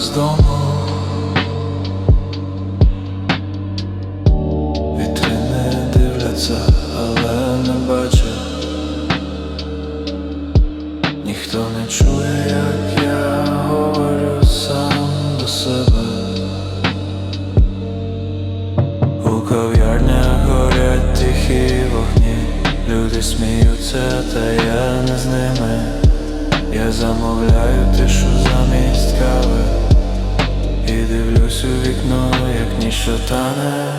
з дому. Вітрини дивляться, але не бачать Ніхто не чує, як я говорю сам до себе. У кав'ярнях горять тихі вогні. Люди сміються, та я не з ними. Я замовляю тишу замість кави у вікно, як ніщо тане.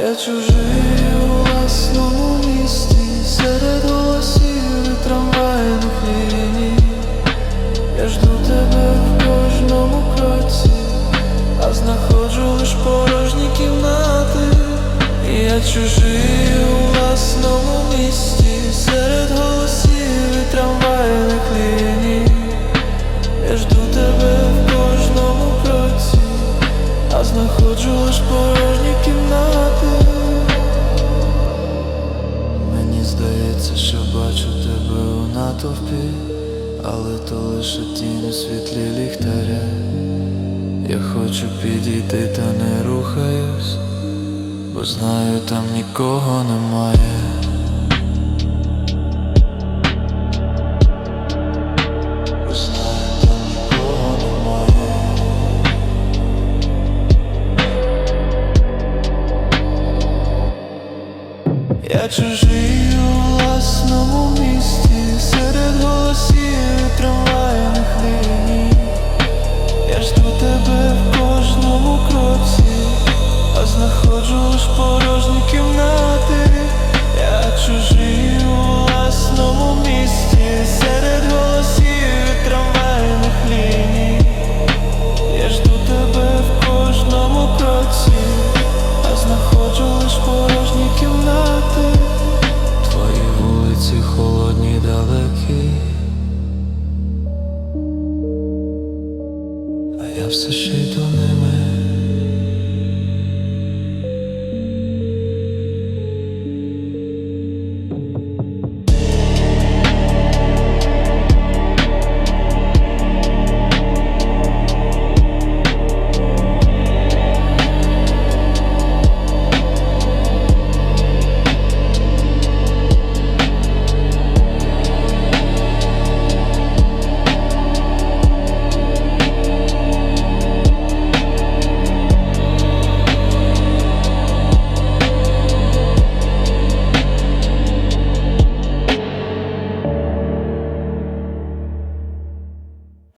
Я чужий у власному місті Серед голосів і трамвайних ліній. Я жду тебе в кожному кроці А знаходжу лиш порожні кімнати. І Я чужий знаходжу порожні кімнати. Мені здається, що бачу тебе у натовпі Але то лише тінь світлі ліхтаря. Я хочу підійти, та не рухаюсь Бо знаю, там нікого немає Я чужий у власному місті, серед голосів трамвайних ліній. Я жду тебе в кожному кроці, а знаходжу лиш порожні кімнати, я чужий у власному місті, серед голосів трамвайних ліній. Я жду тебе в кожному кроці, а знаходжу лиш порожні я все шито ними.